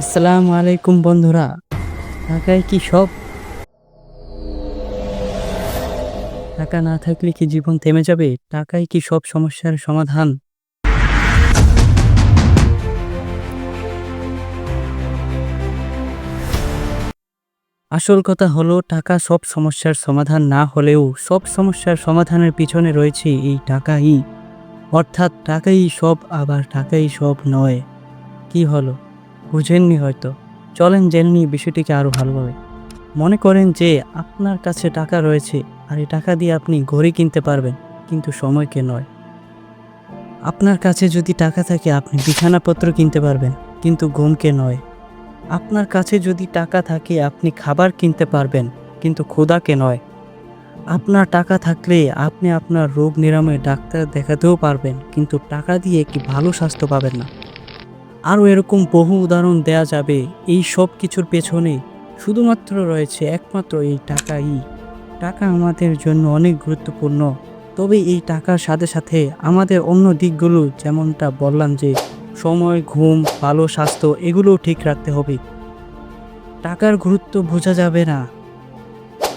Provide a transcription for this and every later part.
আসসালামু আলাইকুম বন্ধুরা। টাকায় কি সব? টাকা না থাকলে কি জীবন থেমে যাবে? টাকাই কি সব সমস্যার সমাধান? আসল কথা হলো টাকা সব সমস্যার সমাধান না হলেও সব সমস্যার সমাধানের পিছনে রয়েছে এই টাকাই অর্থাৎ টাকাই সব, আবার টাকাই সব নয়। কি হলো? বুঝেননি হয়তো। চলেন জেনে নিই বিষয়টিকে আরও ভালোভাবে। মনে করেন যে আপনার কাছে টাকা রয়েছে আর এই টাকা দিয়ে আপনি ঘড়ি কিনতে পারবেন, কিন্তু সময়কে নয়। আপনার কাছে যদি টাকা থাকে, আপনি বিছানাপত্র কিনতে পারবেন, কিন্তু ঘুমকে নয়। আপনার কাছে যদি টাকা থাকে, আপনি খাবার কিনতে পারবেন, কিন্তু ক্ষুধাকে নয়। আপনার টাকা থাকলে আপনি আপনার রোগ নিরাময়ে ডাক্তার দেখাতেও পারবেন, কিন্তু টাকা দিয়ে কি ভালো স্বাস্থ্য পাবেন না। আরও এরকম বহু উদাহরণ দেয়া যাবে এই সব কিছুর পেছনে। শুধুমাত্র রয়েছে একমাত্র এই টাকাই। টাকা আমাদের জন্য অনেক গুরুত্বপূর্ণ। তবে এই টাকার সাথে সাথে আমাদের অন্য দিকগুলো যেমনটা বললাম যে, সময়, ঘুম, ভালো স্বাস্থ্য এগুলোও ঠিক রাখতে হবে। টাকার গুরুত্ব বোঝা যাবে না।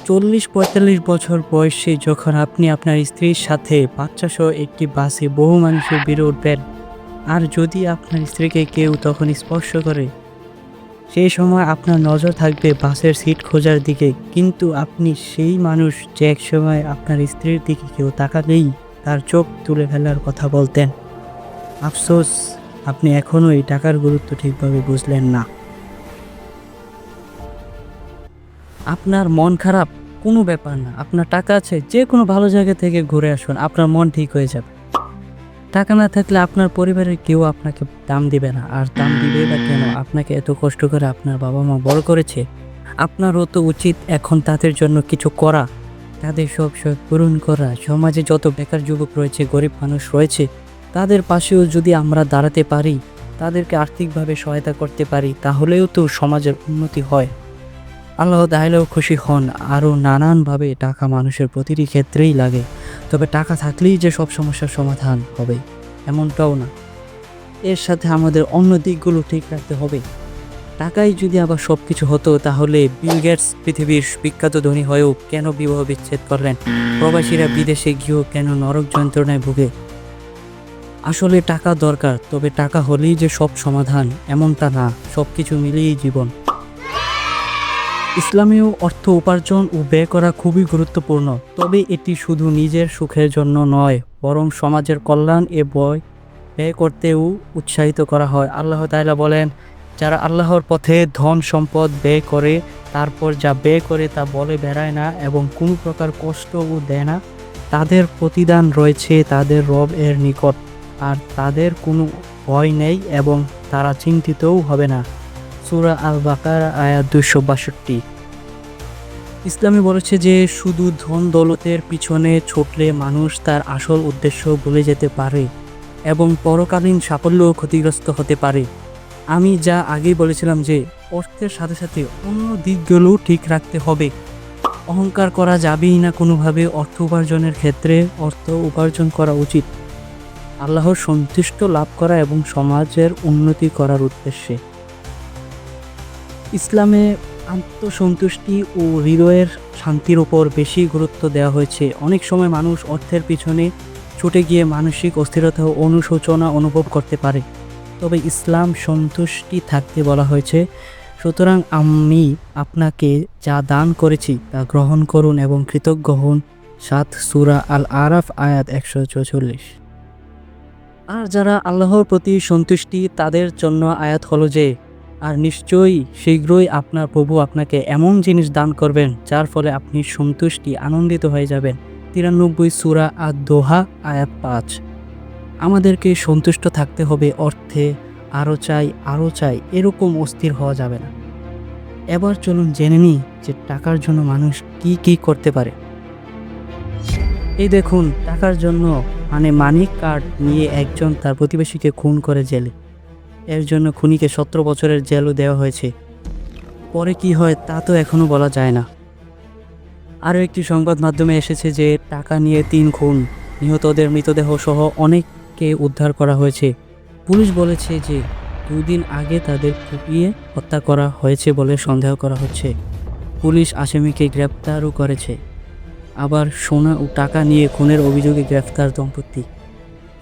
চল্লিশ পঁয়তাল্লিশ বছর বয়সে যখন আপনি আপনার স্ত্রীর সাথে বাচ্চা সহ একটি বাসে বহু মানুষের বেড়ে উঠবেন আর যদি আপনার স্ত্রীকে কেউ তখন স্পর্শ করে সেই সময় আপনার নজর থাকবে বাসের সিট খোঁজার দিকে। কিন্তু আপনি সেই মানুষ যে এক সময় আপনার স্ত্রীর দিকে কেউ তাকালেই তার চোখ তুলে ফেলার কথা বলতেন। আফসোস, আপনি এখনও এই টাকার গুরুত্ব ঠিকভাবে বুঝলেন না। আপনার মন খারাপ কোনো ব্যাপার না। আপনার টাকা আছে যে কোনো ভালো জায়গা থেকে ঘুরে আসুন। আপনার মন ঠিক হয়ে যাবে। টাকা না থাকলে আপনার পরিবারের কেউ আপনাকে দাম দিবে না। আর দাম দিবে বা কেন? আপনাকে এত কষ্ট করে আপনার বাবা মা বড় করেছে। আপনারও তো উচিত এখন তাদের জন্য কিছু করা। তাদের সব শখ পূরণ করা। সমাজে যত বেকার যুবক রয়েছে, গরিব মানুষ রয়েছে, তাদের পাশেও যদি আমরা দাঁড়াতে পারি, তাদেরকে আর্থিকভাবে সহায়তা করতে পারি, তাহলেও তো সমাজের উন্নতি হয়। আল্লাহ তাহলেও খুশি হন। আরও নানানভাবে টাকা মানুষের প্রতিটি ক্ষেত্রেই লাগে। তবে টাকা থাকলেই যে সব সমস্যার সমাধান হবে, এমনটাও না। এর সাথে আমাদের অন্য দিকগুলো ঠিক রাখতে হবে। টাকাই যদি আবার সব কিছু হতো, তাহলে বিল গেটস পৃথিবীর বিখ্যাত ধনী হয়েও কেন বিবাহ বিচ্ছেদ করলেন? প্রবাসীরা বিদেশে গিয়েও কেন নরক যন্ত্রণায় ভুগে? আসলে টাকা দরকার, তবে টাকা হলেই যে সব সমাধান, এমনটা না। সব কিছু মিলিয়েই জীবন। ইসলামেও অর্থ উপার্জন ও ব্যয় করা খুবই গুরুত্বপূর্ণ, তবে এটি শুধু নিজের সুখের জন্য নয়, বরং সমাজের কল্যাণ এ বয়, ব্যয় করতেও উৎসাহিত করা হয়। আল্লাহ তাআলা বলেন, যারা আল্লাহর পথে ধন, সম্পদ ব্যয় করে, তারপর যা ব্যয় করে তা বলে বেড়ায় না এবং কোনো প্রকার কষ্টও দেয় না, তাদের প্রতিদান রয়েছে তাদের রব এর নিকট, আর তাদের কোনো ভয় নেই এবং তারা চিন্তিতও হবে না। সুরা আল বাকার আয়াত দুশো বাষট্টি। ইসলামে বলেছে যে, শুধু ধন দৌলতের পিছনে ছুটলে মানুষ তার আসল উদ্দেশ্য ভুলে যেতে পারে এবং পরকালীন সাফল্যও ক্ষতিগ্রস্ত হতে পারে। আমি যা আগেই বলেছিলাম যে, অর্থের সাথে সাথে অন্য দিকগুলো ঠিক রাখতে হবে। অহংকার করা যাবেই না কোনোভাবে অর্থ উপার্জনের ক্ষেত্রে, অর্থ উপার্জন করা উচিত। আল্লাহর সন্তুষ্ট লাভ করা এবং সমাজের উন্নতি করার উদ্দেশ্যে। ইসলামে আত্মসন্তুষ্টি ও হৃদয়ের শান্তির ওপর বেশি গুরুত্ব দেওয়া হয়েছে। অনেক সময় মানুষ অর্থের পিছনে ছুটে গিয়ে মানসিক অস্থিরতা ও অনুশোচনা অনুভব করতে পারে। তবে ইসলাম সন্তুষ্টি থাকতে বলা হয়েছে, সুতরাং আমি আপনাকে যা দান করেছি তা গ্রহণ করুন এবং কৃতজ্ঞ হন। সাত সুরা আল আরাফ আয়াত একশো চৌচল্লিশ। আর যারা আল্লাহর প্রতি সন্তুষ্টি, তাদের জন্য আয়াত হলো যে আর নিশ্চয়ই শীঘ্রই আপনার প্রভু আপনাকে এমন জিনিস দান করবেন, যার ফলে আপনি সন্তুষ্টি, আনন্দিত হয়ে যাবেন। তিরানব্বই সুরা আর দোহা আয়াত পাঁচ। আমাদেরকে সন্তুষ্ট থাকতে হবে অর্থে, আরও চাই আরও চাই, এরকম অস্থির হওয়া যাবে না। এবার চলুন জেনে নিই যে টাকার জন্য মানুষ কি কি করতে পারে। এই দেখুন, টাকার জন্য মানে মানি কার্ড নিয়ে একজন তার প্রতিবেশীকে খুন করে জেলে। এর জন্য খুনিকে সতেরো বছরের জেলও দেওয়া হয়েছে। পরে কি হয় তা তো এখনও বলা যায় না। আরও একটি সংবাদ মাধ্যমে এসেছে যে, টাকা নিয়ে তিন খুন, নিহতদের মৃতদেহ সহ অনেককে উদ্ধার করা হয়েছে। পুলিশ বলেছে যে, দুদিন আগে তাদের কুপিয়ে হত্যা করা হয়েছে বলে সন্দেহ করা হচ্ছে। পুলিশ আসামিকে গ্রেপ্তারও করেছে। আবার সোনা ও টাকা নিয়ে খুনের অভিযোগে গ্রেফতার দম্পতি।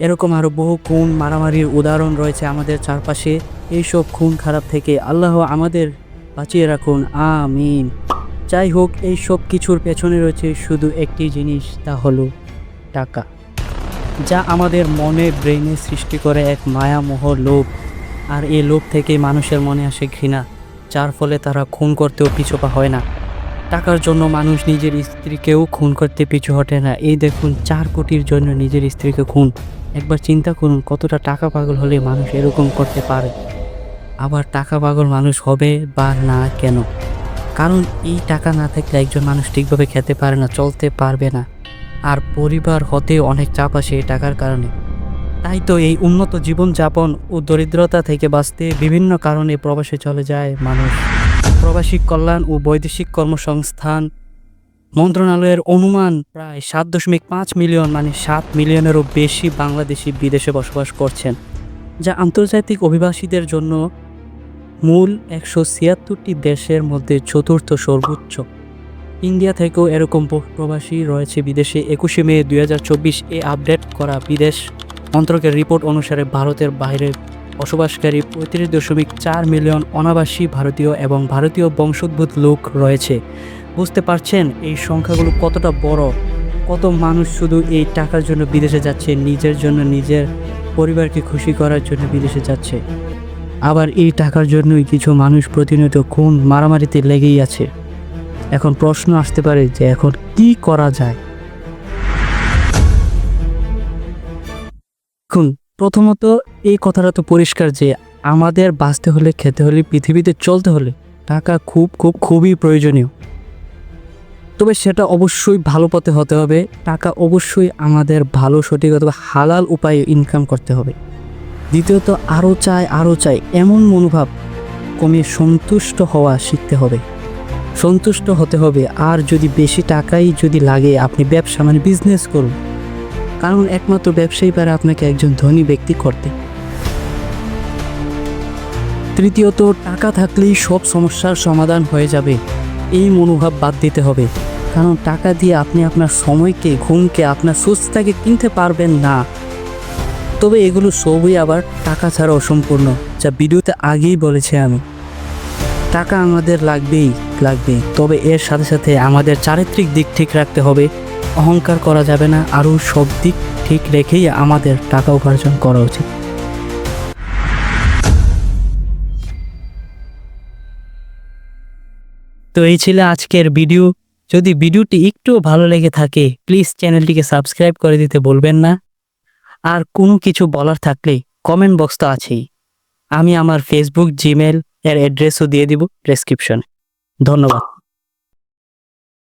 এরকম আরও বহু খুন মারামারির উদাহরণ রয়েছে আমাদের চারপাশে। এইসব খুন খারাপ থেকে আল্লাহ আমাদের বাঁচিয়ে রাখুন। আমিন। যাই হোক এই সব কিছুর পেছনে রয়েছে শুধু একটি জিনিস, তা হলো টাকা, যা আমাদের মনে ব্রেনে সৃষ্টি করে এক মায়ামোহ লোভ। আর এই লোভ থেকে মানুষের মনে আসে ঘৃণা, যার ফলে তারা খুন করতেও পিছপা হয় না। টাকার জন্য মানুষ নিজের স্ত্রীকেও খুন করতে পিছু হটে না। এই দেখুন, চার কোটির জন্য নিজের স্ত্রীকে খুন। একবার চিন্তা করুন, কতটা টাকা পাগল হলে মানুষ এরকম করতে পারে? আবার টাকা পাগল মানুষ হবে বা না কেন? কারণ এই টাকা না থাকলে একজন মানুষ ঠিকভাবে খেতে পারে না, চলতে পারবে না। আর পরিবার হতে অনেক চাপ আসে এই টাকার কারণে। তাই তো এই উন্নত জীবনযাপন ও দরিদ্রতা থেকে বাঁচতে বিভিন্ন কারণে প্রবাসে চলে যায় মানুষ। প্রবাসী কল্যাণ ও বৈদেশিক কর্মসংস্থান মন্ত্রণালয়ের অনুমান প্রায় সাত দশমিক পাঁচ মিলিয়ন মানে সাত মিলিয়নেরও বেশি বাংলাদেশি বিদেশে বসবাস করছেন, যা আন্তর্জাতিক অভিবাসীদের জন্য মূল একশো ছিয়াত্তরটি দেশের মধ্যে চতুর্থ সর্বোচ্চ। ইন্ডিয়া থেকেও এরকম প্রবাসী রয়েছে বিদেশে। একুশে মে দুই হাজার চব্বিশ এ আপডেট করা বিদেশ মন্ত্রকের রিপোর্ট অনুসারে ভারতের বাইরে বসবাসকারী পঁয়ত্রিশ দশমিক চার মিলিয়ন অনাবাসী ভারতীয় এবং ভারতীয় বংশোদ্ভূত লোক রয়েছে। বুঝতে পারছেন এই সংখ্যাগুলো কতটা বড়? কত মানুষ শুধু এই টাকার জন্য বিদেশে যাচ্ছে, নিজের জন্য, নিজের পরিবারকে খুশি করার জন্য বিদেশে যাচ্ছে? আবার এই টাকার জন্যই কিছু মানুষ প্রতিনিয়ত খুন, মারামারিতে লেগেই আছে। এখন প্রশ্ন আসতে পারে যে এখন কি করা যায়? দেখুন, প্রথমত এই কথাটা তো পরিষ্কার যে আমাদের বাঁচতে হলে, খেতে হলে, পৃথিবীতে চলতে হলে টাকা খুব খুব, খুবই প্রয়োজনীয়। তবে সেটা অবশ্যই ভালো পথে হতে হবে। টাকা অবশ্যই আমাদের ভালো, সঠিক অথবা হালাল উপায়ে ইনকাম করতে হবে। দ্বিতীয়ত, আরও চাই আরও চাই, এমন মনোভাব কমে সন্তুষ্ট হওয়া শিখতে হবে। সন্তুষ্ট হতে হবে। আর যদি বেশি টাকাই যদি লাগে, আপনি ব্যবসা মানে বিজনেস করুন। কারণ একমাত্র ব্যবসায়ী পারে আপনাকে একজন ধনী ব্যক্তি করতে। তৃতীয়ত, টাকা থাকলেই সব সমস্যার সমাধান হয়ে যাবে। এই মনোভাব বাদ দিতে হবে। কারণ টাকা দিয়ে আপনি আপনার সময়কে, ঘুমকে, আপনার সুস্থতাকে কিনতে পারবেন না। তবে এগুলো সবই আবার টাকা ছাড়া অসম্পূর্ণ, যা ভিডিওতে আগেই বলেছি আমি। টাকা আমাদের লাগবেই লাগবে তবে এর সাথে সাথে আমাদের চারিত্রিক দিক ঠিক রাখতে হবে। অহংকার করা যাবে না, আরও সব দিক ঠিক রেখেই আমাদের টাকা উপার্জন করা উচিত। তো এই ছিল আজকের ভিডিও। যদি ভিডিওটি একটুও ভালো লেগে থাকে প্লিজ চ্যানেলটিকে সাবস্ক্রাইব করে দিতে বলবেন না। আর কোনো কিছু বলার থাকলে কমেন্ট বক্স তো আছেই। আমি আমার ফেসবুক জিমেল এর অ্যাড্রেসও দিয়ে দিব ডেসক্রিপশনে ধন্যবাদ।